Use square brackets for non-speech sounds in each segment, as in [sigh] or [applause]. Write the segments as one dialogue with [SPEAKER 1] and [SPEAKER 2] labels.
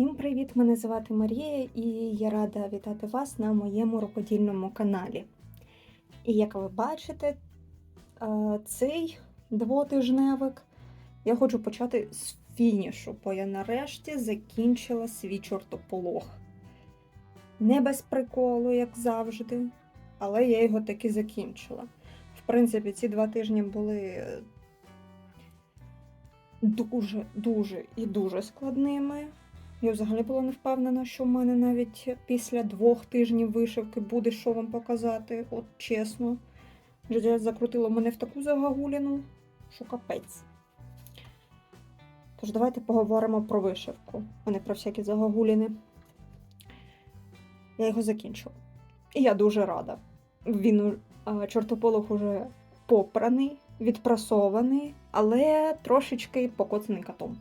[SPEAKER 1] Всім привіт! Мене звати Марія і я рада вітати вас на моєму рукодільному каналі. І як ви бачите, е, цей двотижневик я хочу почати з фінішу, бо я нарешті закінчила свій чортополох. Не без приколу, як завжди, але я його таки закінчила. В принципі, ці два тижні були дуже, дуже і дуже складними. Я взагалі була не впевнена, що в мене навіть після двох тижнів вишивки буде що вам показати, от чесно. Життя закрутило мене в таку загагуліну, що капець. Тож давайте поговоримо про вишивку, а не про всякі загагуліни. Я його закінчила. І я дуже рада. Він чортополох уже попраний, відпрасований, але трошечки покоцаний котом.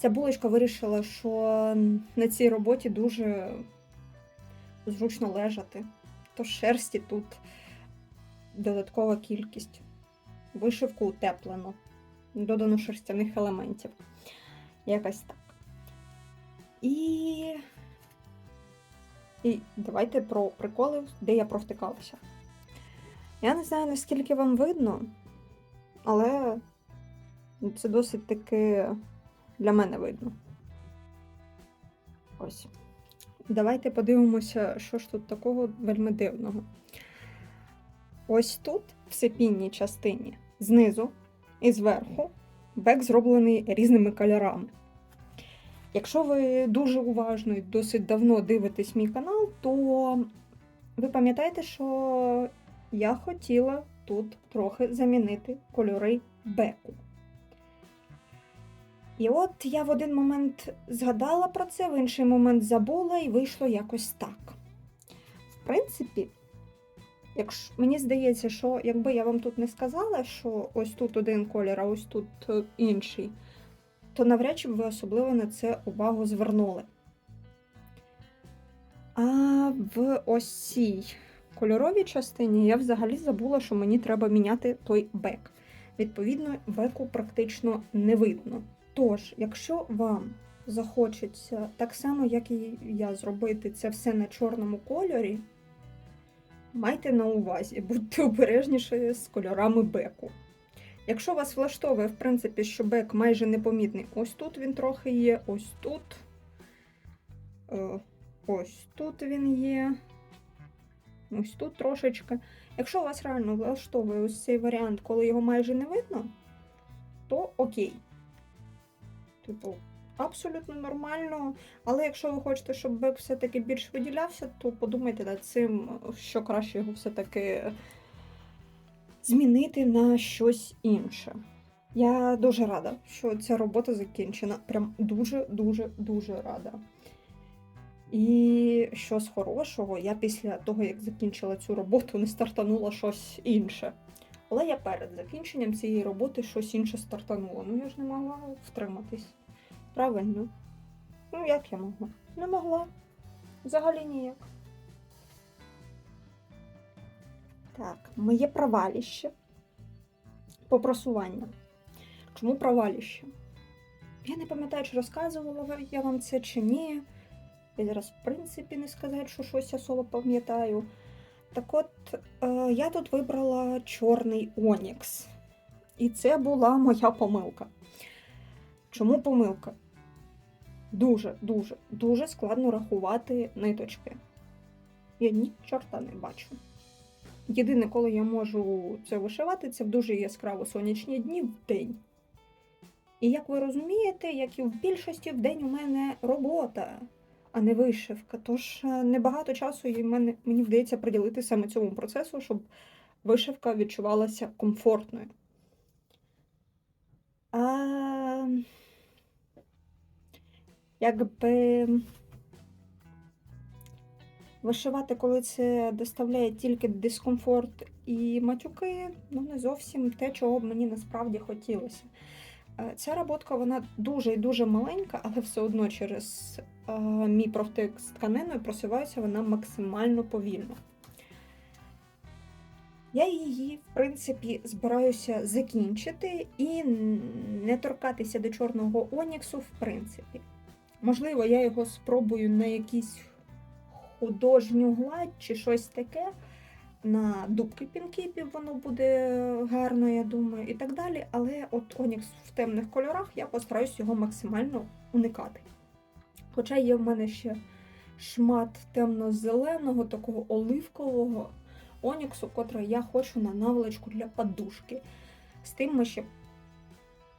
[SPEAKER 1] Ця булочка вирішила, що на цій роботі дуже зручно лежати. То шерсті тут додаткова кількість. Вишивку утеплено, додано шерстяних елементів. Якось так. І. І давайте про приколи, де я провтикалася. Я не знаю, наскільки вам видно, але це досить таки для мене видно. Ось. Давайте подивимося, що ж тут такого вельми дивного. Ось тут, в сепінній частині, знизу і зверху, бек зроблений різними кольорами. Якщо ви дуже уважно і досить давно дивитесь мій канал, то ви пам'ятаєте, що я хотіла тут трохи замінити кольори беку. І от я в один момент згадала про це, в інший момент забула, і вийшло якось так. В принципі, якщо, мені здається, що якби я вам тут не сказала, що ось тут один колір, а ось тут е, інший, то навряд чи б ви особливо на це увагу звернули. А в ось кольоровій частині я взагалі забула, що мені треба міняти той бек. Відповідно, беку практично не видно. Тож, якщо вам захочеться так само, як і я, зробити це все на чорному кольорі, майте на увазі, [laughs] будьте обережніші з кольорами беку. Якщо вас влаштовує, в принципі, що бек майже непомітний, ось тут він трохи є, ось тут, е, ось тут він є, ось тут трошечки. Якщо вас реально влаштовує ось цей варіант, коли його майже не видно, то окей. Типу, абсолютно нормально. Але якщо ви хочете, щоб бек все-таки більш виділявся, то подумайте над цим, що краще його все-таки змінити на щось інше. Я дуже рада, що ця робота закінчена. Прям дуже-дуже-дуже рада. І що з хорошого, я після того, як закінчила цю роботу, не стартанула щось інше. Але я перед закінченням цієї роботи щось інше стартанула. Ну я ж не могла втриматись. Правильно. Ну, як я могла? Не могла. Взагалі ніяк. Так, моє проваліще по просуванню. Чому проваліще? Я не пам'ятаю, чи розказувала я вам це чи ні. Я зараз, в принципі, не сказати, що щось особо пам'ятаю. Так от, е, я тут вибрала чорний Онікс. І це була моя помилка. Чому помилка? Дуже, дуже, складно рахувати ниточки. Я ні чорта не бачу. Єдине, коли я можу це вишивати, це в дуже яскраво сонячні дні в день. І як ви розумієте, як і в більшості в день у мене робота, а не вишивка. Тож е, небагато часу і мене, мені вдається приділити саме цьому процесу, щоб вишивка відчувалася комфортною. А... Якби вишивати, коли це доставляє тільки дискомфорт і матюки, ну не зовсім те, чого б мені насправді хотілося. Е, Ця роботка вона дуже і дуже маленька, але все одно через е, мій профтик з тканиною просувається вона максимально повільно. Я її, в принципі, збираюся закінчити і не торкатися до чорного оніксу, в принципі. Можливо, я його спробую на якийсь художню гладь чи щось таке. На дубки пінкіпів воно буде гарно, я думаю, і так далі. Але от Онікс в темних кольорах я постараюсь його максимально уникати. Хоча є в мене ще шмат темно-зеленого, такого оливкового оніксу, котрий я хочу на наволочку для подушки. З тим ми ще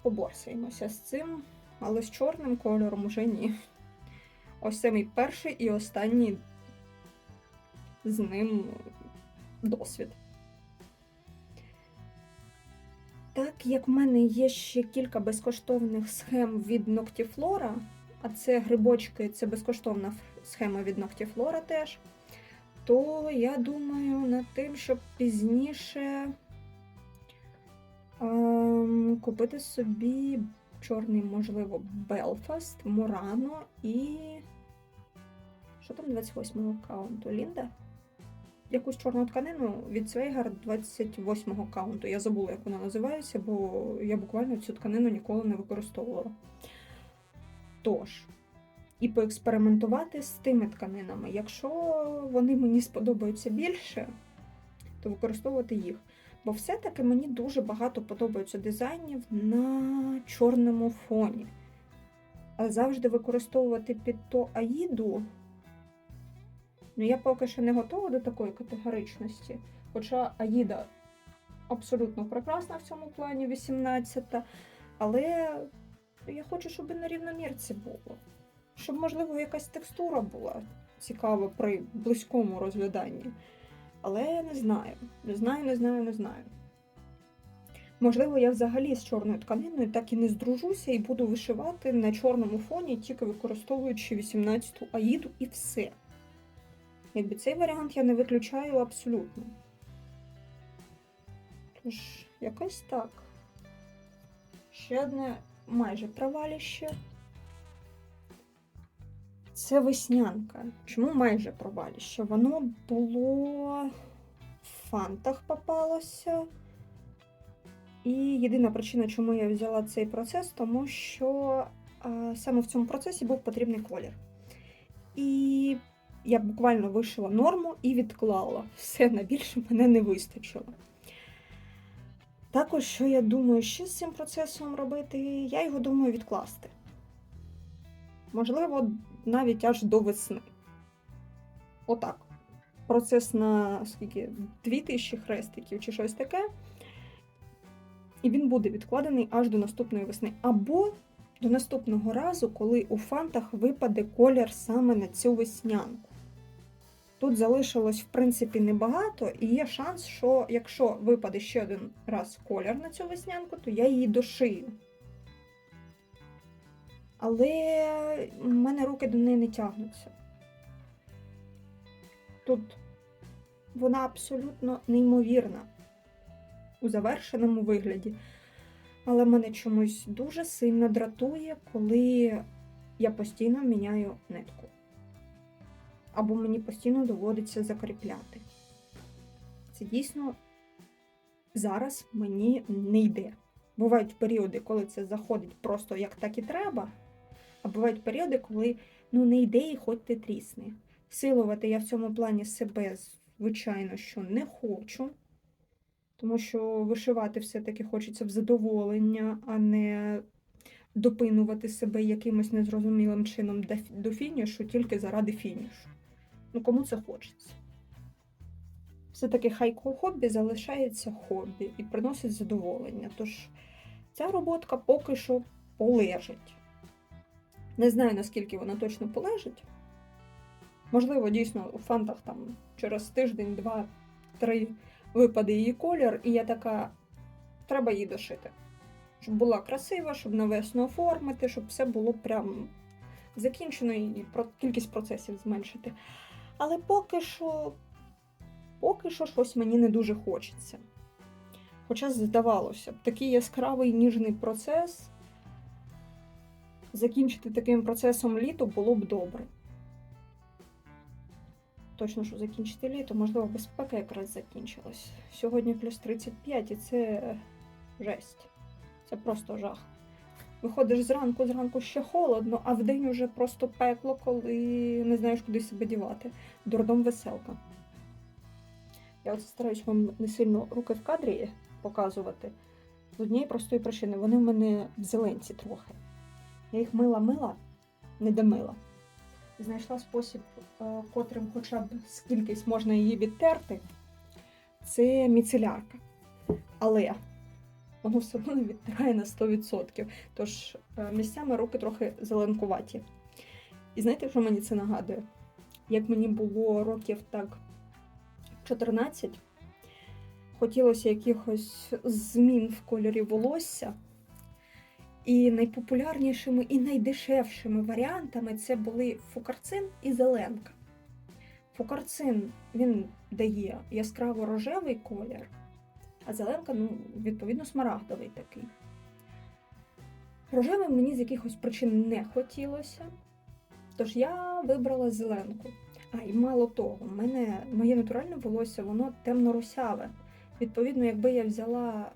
[SPEAKER 1] поборсаємося з цим, але з чорним кольором уже ні. Ось це мій перший і останній з ним досвід. Так як в мене є ще кілька безкоштовних схем від Noctiflora, а це грибочки, це безкоштовна схема від Noctiflora теж, то я думаю над тим, щоб пізніше ем, купити собі чорний, можливо, Belfast, Murano і. Що там 28-го аккаунту? Лінда? Якусь чорну тканину від Свейгар 28-го аккаунту. Я забула, як вона називається, бо я буквально цю тканину ніколи не використовувала. Тож, і поекспериментувати з тими тканинами. Якщо вони мені сподобаються більше, то використовувати їх. Бо все-таки мені дуже багато подобаються дизайнів на чорному фоні. Завжди використовувати під то Аїду. Ну, я поки що не готова до такої категоричності. Хоча Аїда абсолютно прекрасна в цьому плані, 18-та. Але я хочу, щоб і на рівномірці було. Щоб, можливо, якась текстура була цікава при близькому розгляданні. Але не знаю. Не знаю, не знаю, не знаю. Можливо, я взагалі з чорною тканиною так і не здружуся і буду вишивати на чорному фоні, тільки використовуючи 18-ту аїду і все. Якби цей варіант я не виключаю абсолютно. Тож, якось так. Ще одне майже проваліще. Це веснянка. Чому майже проваліще? Воно було в фантах попалося. І єдина причина, чому я взяла цей процес, тому що саме в цьому процесі був потрібний колір. І я буквально вишила норму і відклала. Все на більше мене не вистачило. Також, що я думаю, ще з цим процесом робити, я його думаю відкласти. Можливо, навіть аж до весни. Отак. Процес на скільки? 2000 хрестиків чи щось таке. І він буде відкладений аж до наступної весни. Або до наступного разу, коли у фантах випаде колір саме на цю веснянку. Тут залишилось, в принципі, небагато, і є шанс, що якщо випаде ще один раз колір на цю веснянку, то я її дошию. Але в мене руки до неї не тягнуться. Тут вона абсолютно неймовірна у завершеному вигляді. Але мене чомусь дуже сильно дратує, коли я постійно міняю нитку. Або мені постійно доводиться закріпляти. Це дійсно зараз мені не йде. Бувають періоди, коли це заходить просто як так і треба, а бувають періоди, коли ну не йде і хоч ти трісни. Силувати я в цьому плані себе, звичайно, що не хочу, тому що вишивати все-таки хочеться в задоволення, а не допинувати себе якимось незрозумілим чином до фінішу тільки заради фінішу. Ну, кому це хочеться? Все-таки хай хобі залишається хобі і приносить задоволення. Тож ця роботка поки що полежить. Не знаю, наскільки вона точно полежить. Можливо, дійсно у фантах там через тиждень, два, три випаде її колір, і я така, треба її дошити. Щоб була красива, щоб на весну оформити, щоб все було прям закінчено і кількість процесів зменшити. Але поки що, поки що щось мені не дуже хочеться. Хоча, здавалося б, такий яскравий ніжний процес. Закінчити таким процесом літо було б добре. Точно, що закінчити літо, можливо, безпека якраз закінчилась. Сьогодні плюс 35 і це жесть. Це просто жах. Виходиш зранку, зранку ще холодно, а вдень уже просто пекло, коли не знаєш, куди себе дівати. Дурдом веселка. Я от стараюсь вам не сильно руки в кадрі показувати. З однієї простої причини. Вони в мене в зеленці трохи. Я їх мила-мила, не домила. Знайшла спосіб, е, котрим хоча б скількись можна її відтерти. Це міцелярка. Але воно все одно не відтирає на 100%. Тож е, місцями руки трохи зеленкуваті. І знаєте, що мені це нагадує? Як мені було років так 14, хотілося якихось змін в кольорі волосся. І найпопулярнішими і найдешевшими варіантами це були фукарцин і зеленка. Фукарцин він дає яскраво рожевий колір, а зеленка, ну, відповідно, смарагдовий такий. Рожевим мені з якихось причин не хотілося, тож я вибрала зеленку. А і мало того, мене моє натуральне волосся, воно темно-русяве. Відповідно, якби я взяла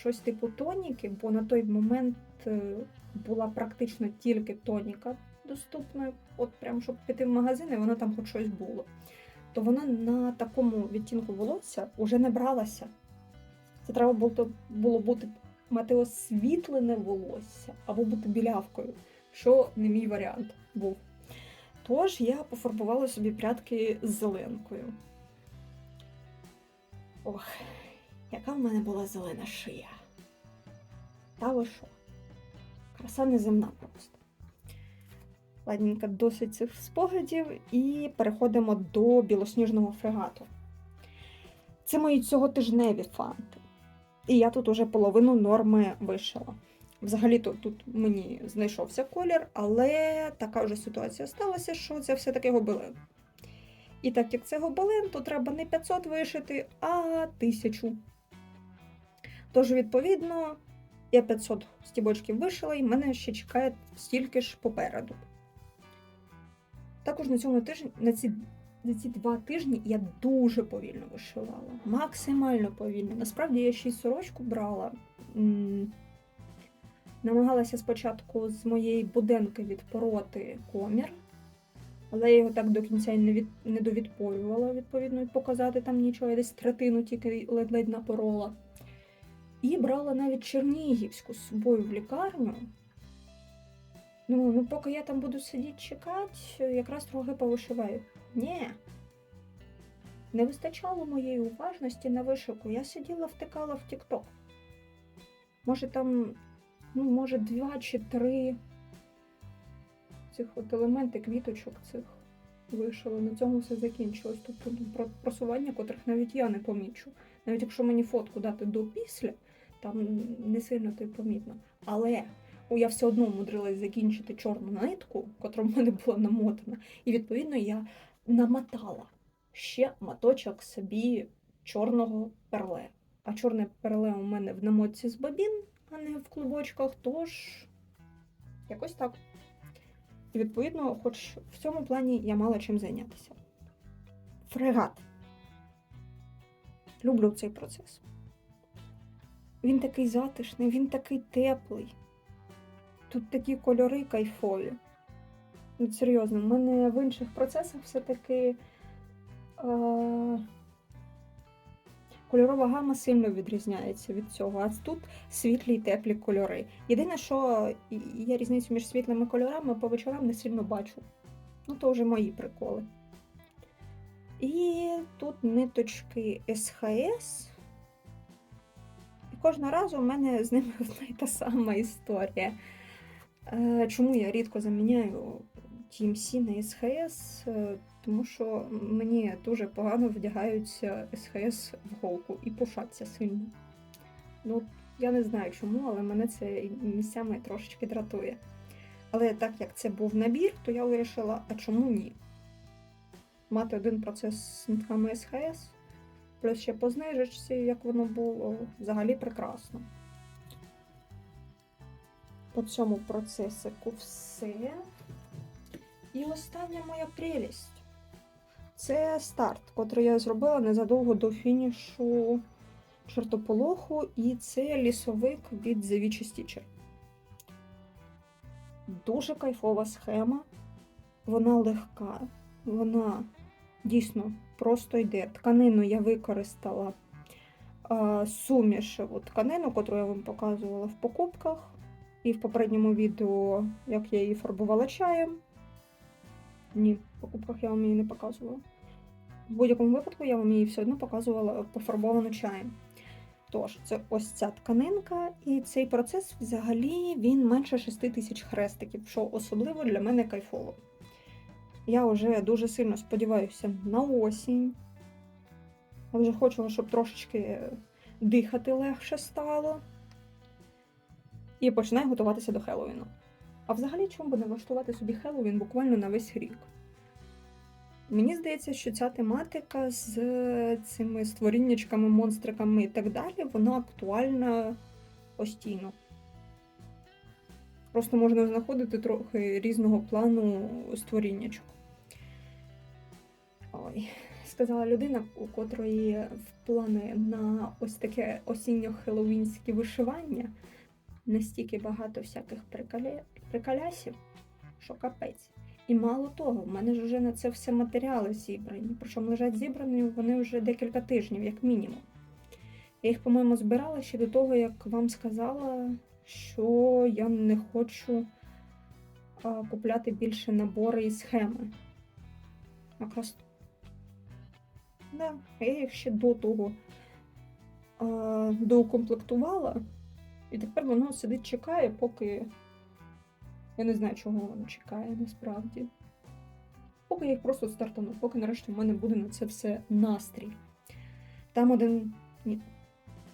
[SPEAKER 1] щось типу тоніки, бо на той момент е, була практично тільки тоніка доступна, от прям щоб піти в магазин, і воно там хоч щось було. То вона на такому відтінку волосся вже не бралася. Це треба було, було бути мати освітлене волосся або бути білявкою, що не мій варіант був. Тож я пофарбувала собі прядки з зеленкою. Ох, яка в мене була зелена шия. Та ви що? Краса неземна просто. Ладненько, досить цих спогадів, і переходимо до білосніжного фрегату. Це мої цьоготижневі фанти. І я тут уже половину норми вишила. Взагалі-то тут мені знайшовся колір, але така вже ситуація сталася, що це все-таки гобелен. І так як це гобелен, то треба не 500 вишити, а 1000. Тож, відповідно, я 500 стібочків вишила, і мене ще чекає стільки ж попереду. Також на цьому тижні, на ці, на ці два тижні я дуже повільно вишивала. Максимально повільно. Насправді я ще й сорочку брала. Намагалася спочатку з моєї буденки відпороти комір, але я його так до кінця й не, від, не довідпорювала, відповідно, показати там нічого, я десь третину тільки ледь-ледь напорола. І брала навіть Чернігівську з собою в лікарню. Ну, ну, поки я там буду сидіти чекати, якраз трохи повишиваю. Ні. Не вистачало моєї уважності на вишивку. Я сиділа, втикала в Тік-Ток. Може, там, ну, може, два чи три цих от елементи квіточок цих вишила. На цьому все закінчилось. Тобто просування, котрих навіть я не помічу. Навіть якщо мені фотку дати до після, там не сильно то й помітно. Але о, я все одно мудрилась закінчити чорну нитку, котра в мене була намотана. І відповідно я намотала ще моточок собі чорного перле. А чорне перле у мене в намотці з бобін, а не в клубочках, тож якось так. І відповідно, хоч в цьому плані я мала чим зайнятися. Фрегат. Люблю цей процес. Він такий затишний, він такий теплий. Тут такі кольори кайфові. Ну, серйозно, в мене в інших процесах все-таки е- кольорова гама сильно відрізняється від цього. А тут світлі й теплі кольори. Єдине, що і- я різницю між світлими кольорами по вечорам не сильно бачу. Ну, то вже мої приколи. І тут ниточки СХС. І кожного разу у мене з ними [laughs] одна й та сама історія. Е, Чому я рідко заміняю TMC на СХС? Е, Тому що мені дуже погано вдягаються СХС в голку і пушаться сильно. Ну, я не знаю чому, але мене це місцями трошечки дратує. Але так як це був набір, то я вирішила, а чому ні? Мати один процес з нитками СХС, плюс ще по знижечці, як воно було, взагалі прекрасно. По цьому процесику все. І остання моя прелість. Це старт, котрий я зробила незадовго до фінішу чертополоху, і це лісовик від The Witch Stitcher. Дуже кайфова схема. Вона легка, вона дійсно просто йде. Тканину я використала сумішеву тканину, яку я вам показувала в покупках. І в попередньому відео, як я її фарбувала чаєм. Ні, в покупках я вам її не показувала. В будь-якому випадку я вам її все одно показувала пофарбовану чаєм. Тож, це ось ця тканинка, і цей процес взагалі він менше 6 тисяч хрестиків, що особливо для мене кайфово. Я вже дуже сильно сподіваюся на осінь. Я вже хочу, щоб трошечки дихати легше стало. І починаю готуватися до Хеллоуіну. А взагалі, чому би не влаштувати собі Хеллоуін буквально на весь рік? Мені здається, що ця тематика з цими створіннячками, монстриками і так далі, вона актуальна постійно. Просто можна знаходити трохи різного плану створіннячок. Ой, сказала людина, у котрої в плани на ось таке осінньо-хеллоуінське вишивання настільки багато всяких приколя... приколясів, що капець. І мало того, в мене ж вже на це все матеріали зібрані. Причому лежать зібрані вони вже декілька тижнів, як мінімум. Я їх, по-моєму, збирала ще до того, як вам сказала, що я не хочу купляти більше набори і схеми. Якраз. Да, я їх ще до того доукомплектувала, і тепер воно сидить, чекає, поки. Я не знаю, чого воно чекає насправді. Поки я їх просто стартану, поки нарешті в мене буде на це все настрій. Там один, ні,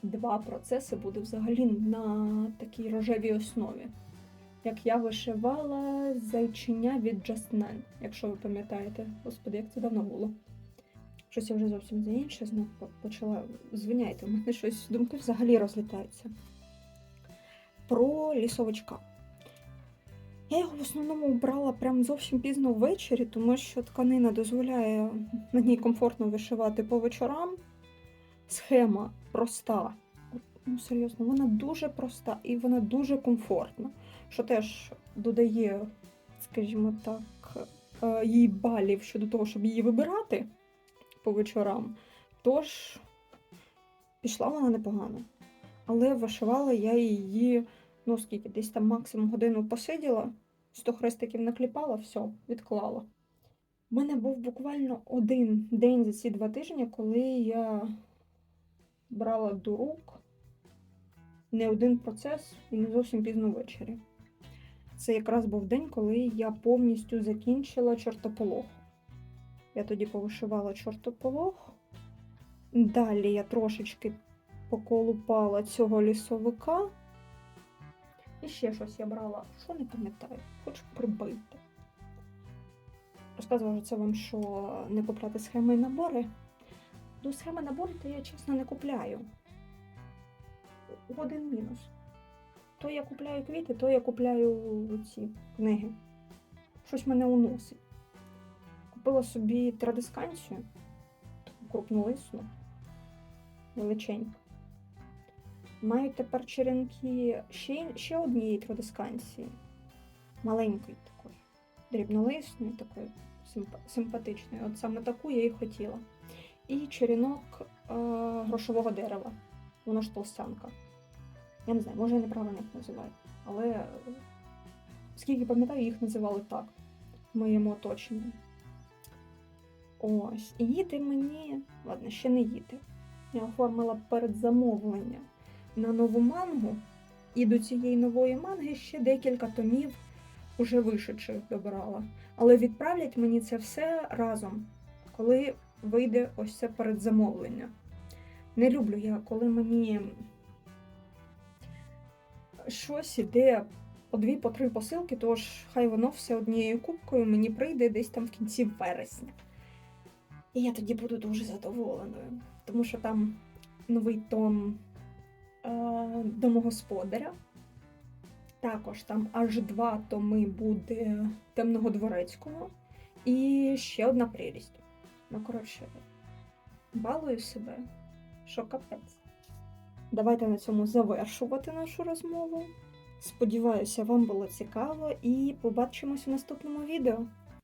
[SPEAKER 1] два процеси буде взагалі на такій рожевій основі. Як я вишивала зайчиня від Just Man, якщо ви пам'ятаєте, господи, як це давно було. Щось я вже зовсім за інше знов почала. Звиняйте, у мене щось думки взагалі розлітаються. Про лісовичка. Я його в основному брала прям зовсім пізно ввечері, тому що тканина дозволяє ній комфортно вишивати по вечорам. Схема проста. Ну, серйозно, вона дуже проста і вона дуже комфортна, що теж додає, скажімо так, е, їй балів щодо того, щоб її вибирати по вечорам. Тож пішла вона непогано. Але вишивала я її ну скільки, десь там максимум годину посиділа, 100 хрестиків накліпала, все, відклала. У мене був буквально один день за ці два тижні, коли я брала до рук не один процес і не зовсім пізно ввечері. Це якраз був день, коли я повністю закінчила чортополох. Я тоді повишивала чортополох. Далі я трошечки поколупала цього лісовика. І ще щось я брала, що не пам'ятаю, хочу прибити. Розказувала це вам, що не купляти схеми і набори. До схеми набори то я чесно не купляю. Один мінус. То я купляю квіти, то я купляю ці книги. Щось мене уносить. Купила собі традисканцію, таку крупнолисну, величеньку. Маю тепер черенки ще, ще однієї традисканції. Маленької такої, дрібнолисної, такої симпатичної. От саме таку я і хотіла. І черенок е, грошового дерева. Воно ж толстянка. Я не знаю, може я неправильно їх називаю. Але е, скільки пам'ятаю, їх називали так в моєму оточенні. Ось. І їде мені. Ладно, ще не їде. Я оформила передзамовлення на нову мангу, і до цієї нової манги ще декілька томів уже вишедших добрала. Але відправлять мені це все разом, коли вийде ось це передзамовлення. Не люблю я, коли мені щось іде по дві, по три посилки, тож хай воно все однією кубкою мені прийде десь там в кінці вересня. І я тоді буду дуже задоволеною, тому що там новий том е, домогосподаря. Також там аж два томи буде темного дворецького. І ще одна прелість. Ну, коротше, балую себе, що капець. Давайте на цьому завершувати нашу розмову. Сподіваюся, вам було цікаво і побачимось у наступному відео.